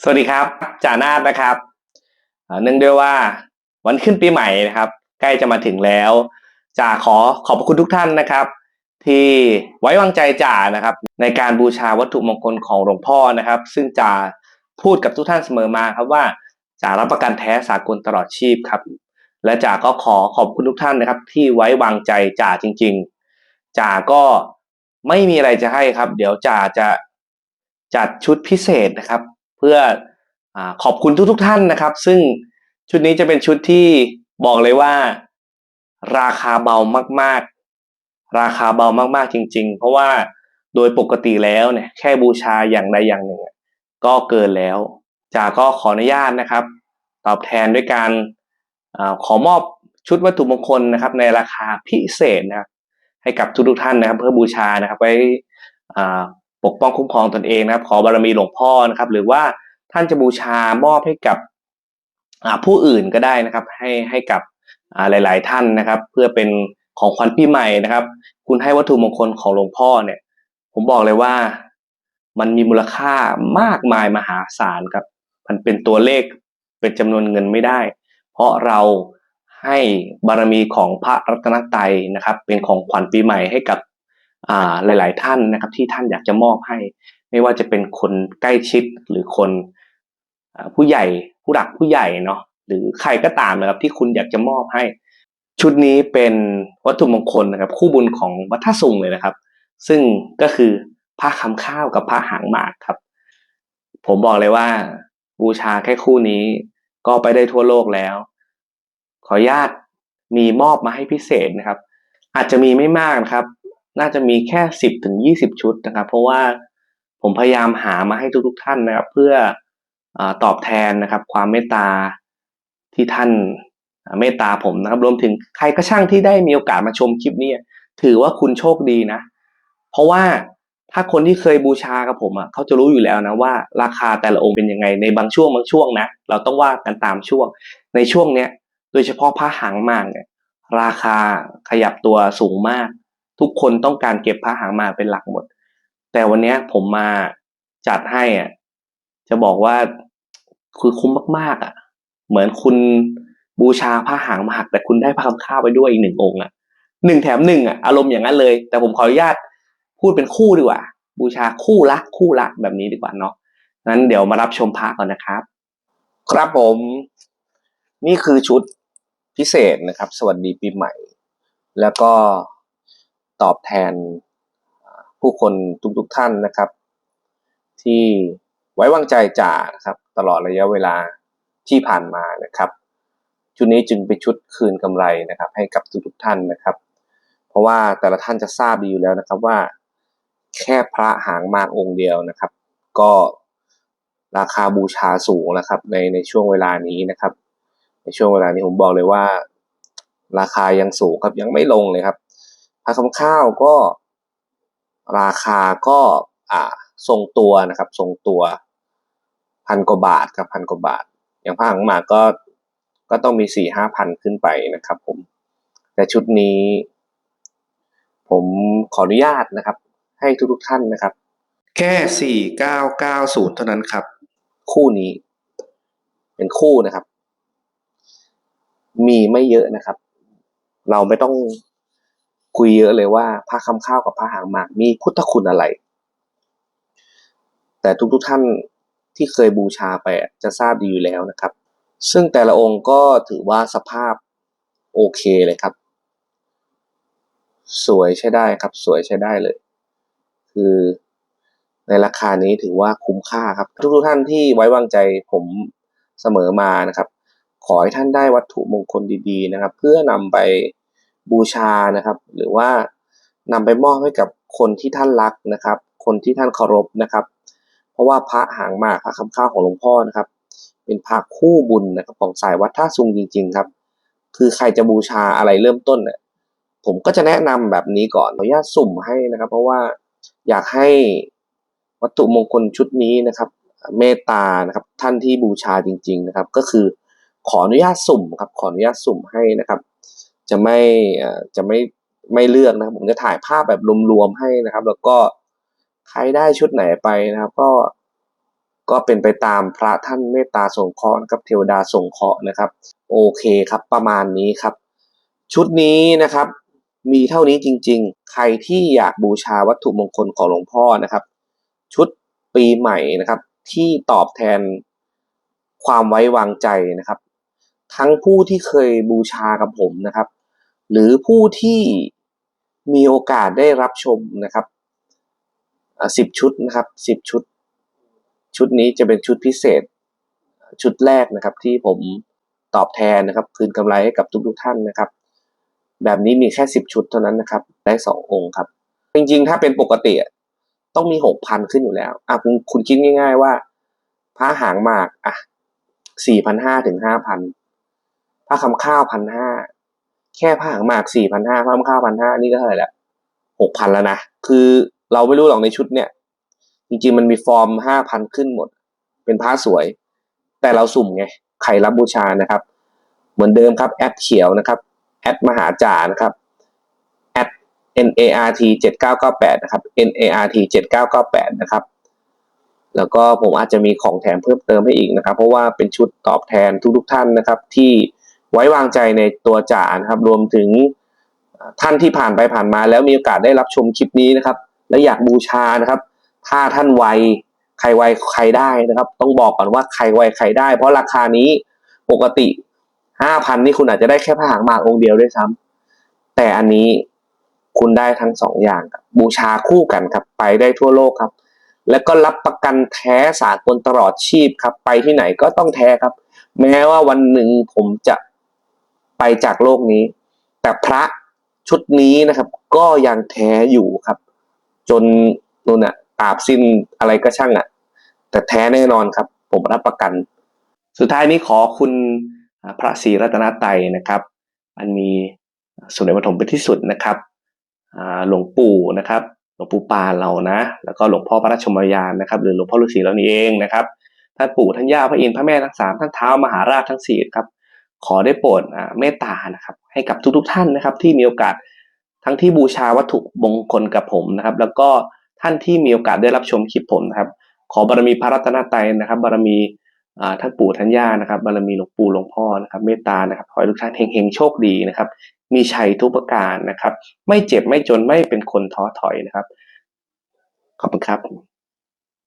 สวัสดีครับจ่านาดนะครับเนื่องด้วยว่าวันขึ้นปีใหม่นะครับ ใกล้จะมาถึงแล้วจ่าขอขอบคุณทุกท่านนะครับ ที่ไว้วางใจจ่านะครับ ในการบูชาวัตถุมงคลของหลวงพ่อนะครับ ซึ่งจ่าพูดกับทุกท่านเสมอมาครับว่าจ่ารับประกันแท้สากลตลอดชีพครับ และจ่าก็ขอขอบคุณทุกท่านนะครับ ที่ไว้วางใจจ่าจริง ๆจ่าก็ไม่มีอะไรจะให้ครับ เดี๋ยวจ่าจะจัดชุดพิเศษนะครับ พื่ออขอบคุณทุกๆท่านนะครับ ซึ่งชุดนี้จะเป็นชุดที่บอกเลยว่า ราคาเบามากๆ ราคาเบามากๆจริง ๆ เพราะว่าโดยปกติแล้วเนี่ยแค่บูชาอย่างใดอย่างหนึ่ง ก็เกินแล้วจากก็ขออนุญาตนะครับ ตอบแทนด้วยการอาขอมอบชุดวัตถุมงคลนะครับ ในราคาพิเศษนะครับให้กับทุกๆท่านนะครับ เพื่อบูชานะครับไว้อ่า ปกป้องคุ้มครองตนเองนะครับ ขอบารมีหลวงพ่อนะครับ หรือว่าท่านจะบูชามอบให้กับผู้อื่นก็ได้นะครับ ให้ให้กับอ่าหลาย ๆ ท่านนะครับ เพื่อเป็นของขวัญปีใหม่นะครับ คุณให้วัตถุมงคลของหลวงพ่อเนี่ย ผมบอกเลยว่ามันมีมูลค่ามากมายมหาศาลครับ มันเป็นตัวเลขเป็นจำนวนเงินไม่ได้ เพราะเราให้บารมีของพระรัตนตรัยนะครับ เป็นของขวัญปีใหม่ให้กับ หลาย ๆ ท่านนะครับที่ท่านอยากจะมอบให้ ไม่ว่าจะเป็นคนใกล้ชิดหรือคนอผู้ใหญ่ผู้หลักผู้ใหญ่เนาะหรือใครก็ตามนะครับที่คุณอยากจะมอบให้ ชุดนี้เป็นวัตถุมงคลนะครับ คู่บุญของวัดท่าสุงเลยนะครับ ซึ่งก็คือผ้าคำข้าวกับผ้าหางหมากครับ ผมบอกเลยว่า บูชาแค่คู่นี้ก็ไปได้ทั่วโลกแล้ว ขออนุญาตมีมอบมาให้พิเศษนะครับ อาจจะมีไม่มากนะครับ น่าจะมีแค่สิบถึงยี่สิบชุดนะครับ เพราะว่าผมพยายามหามาให้ทุกๆท่านนะครับ เพื่ออตอบแทนนะครับ ความเมตตาที่ท่านเมตตาผมนะครับ รวมถึงใครก็ช่างที่ได้มีโอกาสมาชมคลิปนี้ถือว่าคุณโชคดีนะ เพราะว่าถ้าคนที่เคยบูชากับผมอะเขาจะรู้อยู่แล้วนะว่า ราคาแต่ละองค์เป็นยังไงในบางช่วงบางช่วงนะเราต้องว่ากันตามช่วง ในช่วงเนี้ย โดยเฉพาะผ้าหางมากเนี่ยราคาขยับตัวสูงมาก ทุกคนต้องการเก็บผ้าหางมาเป็นหลักหมด แต่วันนี้ผมมาจัดให้อะจะบอกว่าคือคุ้มมากๆอะ เหมือนคุณบูชาผ้าหางมาหักแต่คุณได้ผ้าคำข้าวไปด้วยอีกหนึ่งองค์อะหนึ่งแถมหนึ่งอะอารมณ์อย่างนั้นเลย แต่ผมขออนุญาตพูดเป็นคู่ดีกว่า บูชาคู่ละคู่ละแบบนี้ดีกว่าเนาะงั้นเดี๋ยวมารับชมพระก่อนนะครับ ครับผม นี่คือชุดพิเศษนะครับ สวัสดีปีใหม่ แล้วก็ ตอบแทนผู้คนทุกๆท่านนะครับ ที่ไว้วางใจจ่านะครับ ตลอดระยะเวลาที่ผ่านมานะครับ ชุดนี้จึงเป็นชุดคืนกำไรนะครับ ให้กับทุกๆท่านนะครับ เพราะว่าแต่ละท่านจะทราบดีอยู่แล้วนะครับว่า แค่พระหางมากองค์เดียวนะครับ ก็ราคาบูชาสูงนะครับ ในในช่วงเวลานี้นะครับ ในช่วงเวลานี้ผมบอกเลยว่า ราคายังสูงครับยังไม่ลงเลยครับ ผ้าคำข้าวก็ ราคาก็อ่าทรงตัวนะครับ ทรงตัวพันกว่าบาทครับพันกว่าบาท อย่างผ้าหางหมากก็ก็ต้องมีสี่ห้าพันขึ้นไปนะครับ ผม แต่ชุดนี้ ผมขออนุญาตนะครับ ให้ทุกๆท่านนะครับ แค่สี่เก้าเก้าศูนย์เท่านั้นครับ คู่นี้ เป็นคู่นะครับ มีไม่เยอะนะครับ เราไม่ต้อง คุยเยอะเลยว่าผ้าคำข้าวกับผ้าหางหมากมีพุทธคุณอะไร แต่ทุกๆท่านที่เคยบูชาไปจะทราบดีอยู่แล้วนะครับ ซึ่งแต่ละองค์ก็ถือว่าสภาพโอเคเลยครับ สวยใช้ได้ครับ สวยใช้ได้เลย คือในราคานี้ถือว่าคุ้มค่าครับ ทุกๆท่านที่ไว้วางใจผมเสมอมานะครับ ขอให้ท่านได้วัตถุมงคลดีๆนะครับ เพื่อนำไป บูชานะครับ หรือว่านำไปมอบให้กับคนที่ท่านรักนะครับ คนที่ท่านเคารพนะครับ เพราะว่าพระหางหมากพระคำข้าวของหลวงพ่อนะครับ เป็นพระคู่บุญนะครับของสายวัดท่าซุงจริง ๆ ครับ คือใครจะบูชาอะไรเริ่มต้นเนี่ยผมก็จะแนะนำแบบนี้ก่อนขออนุญาตสุ่มให้นะครับ เพราะว่าอยากให้วัตถุมงคลชุดนี้นะครับ เมตตานะครับท่านที่บูชาจริง ๆ นะครับ ก็คือขออนุญาตสุ่มครับขออนุญาตสุ่มให้นะครับ จะไม่จะไม่ไม่เลือกนะครับผมจะถ่ายภาพแบบรวมๆให้นะครับ แล้วก็ใครได้ชุดไหนไปนะครับ ก็ก็เป็นไปตามพระท่านเมตตาสงเคราะห์นะครับเทวดาสงเคราะห์นะครับ โอเคครับ ประมาณนี้ครับ ชุดนี้นะครับ มีเท่านี้จริง ๆ ใครที่อยากบูชาวัตถุมงคลของหลวงพ่อนะครับ ชุดปีใหม่นะครับ ที่ตอบแทนความไว้วางใจนะครับ ทั้งผู้ที่เคยบูชากับผมนะครับ หรือผู้ที่มีโอกาสได้รับชมนะครับสิบชุดนะครับสิบชุด ชุดนี้จะเป็นชุดพิเศษ ชุดแรกนะครับ ที่ผมตอบแทนนะครับ คืนกำไรให้กับทุกๆท่านนะครับ แบบนี้มีแค่สิบชุดเท่านั้นนะครับ ได้สององค์ครับ จริงๆ ถ้าเป็นปกติต้องมีหกพันขึ้นอยู่แล้วอะคุณคุณคิดง่าย ๆ ว่าพระหางหมากอะสี่พันห้าถึงห้าพัน พระคำข้าวพันห้าแค่ผ้าหางหมากสี่พันห้าพระคำข้าวพันห้านี่ก็เท่าไหร่ละหกพันแล้วนะ คือเราไม่รู้หรอกในชุดเนี่ย จริงๆมันมีฟอร์มห้าพันขึ้นหมด เป็นผ้าสวย แต่เราสุ่มไงใครรับบูชานะครับ เหมือนเดิมครับแอดเขียวนะครับแอดมหาจานะครับแอด NART 7998 นะครับ NART 7998 นะครับ แล้วก็ผมอาจจะมีของแถมเพิ่มเติมให้อีกนะครับ เพราะว่าเป็นชุดตอบแทนทุกๆท่านนะครับที่ ไว้วางใจในตัวจ่านะครับ รวมถึงท่านที่ผ่านไปผ่านมา แล้วมีโอกาสได้รับชมคลิปนี้นะครับ และอยากบูชานะครับ ถ้าท่านไวใครไวใครได้นะครับ ต้องบอกก่อนว่าใครไวใครได้ เพราะราคานี้ปกติห้าพันนี่คุณอาจจะได้แค่ผ้าหางหมากองค์เดียวด้วยซ้ำแต่อันนี้คุณได้ทั้งสองอย่างบบูชาคู่กันครับไปได้ทั่วโลกครับ แล้วก็รับประกันแท้สากลตลอดชีพครับ ไปที่ไหนก็ต้องแท้ครับ แม้ว่าวันหนึ่งผมจะ ไปจากโลกนี้ แต่พระชุดนี้นะครับ ก็ยังแท้อยู่ครับ จนนู่นอะตาบสิ้นอะไรก็ช่างอะแต่แท้แน่นอนครับ ผมรับประกัน สุดท้ายนี้ขอคุณพระศรีรัตนตยนะครับ อันมีสมเด็จพระถมเป็นที่สุดนะครับหลวงปู่นะครับหลวงปู่ปาเรานะ แล้วก็หลวงพ่อพระราชชมยานนะครับ หรือหลวงพ่อฤาษีเรานี่เองนะครับท่านปู่ท่านย่าพระอินทร์พระแม่ทั้งสามท่านเท้ามหาราชทั้งสี่ครับ ขอได้โปรดอ่าเมตตานะครับ ให้กับทุกๆท่านนะครับ ที่มีโอกาสทั้งที่บูชาวัตถุมงคลกับผมนะครับ แล้วก็ท่านที่มีโอกาสได้รับชมคลิปผมนะครับ ขอบารมีพระรัตนตรัยนะครับ บารมีอ่าท่านปู่ท่านย่านะครับ บารมีหลวงปู่หลวงพ่อนะครับ เมตตานะครับขอให้ทุกท่านเฮงๆโชคดีนะครับ มีชัยทุกประการนะครับ ไม่เจ็บไม่จนไม่เป็นคนท้อถอยนะครับ ขอบคุณครับ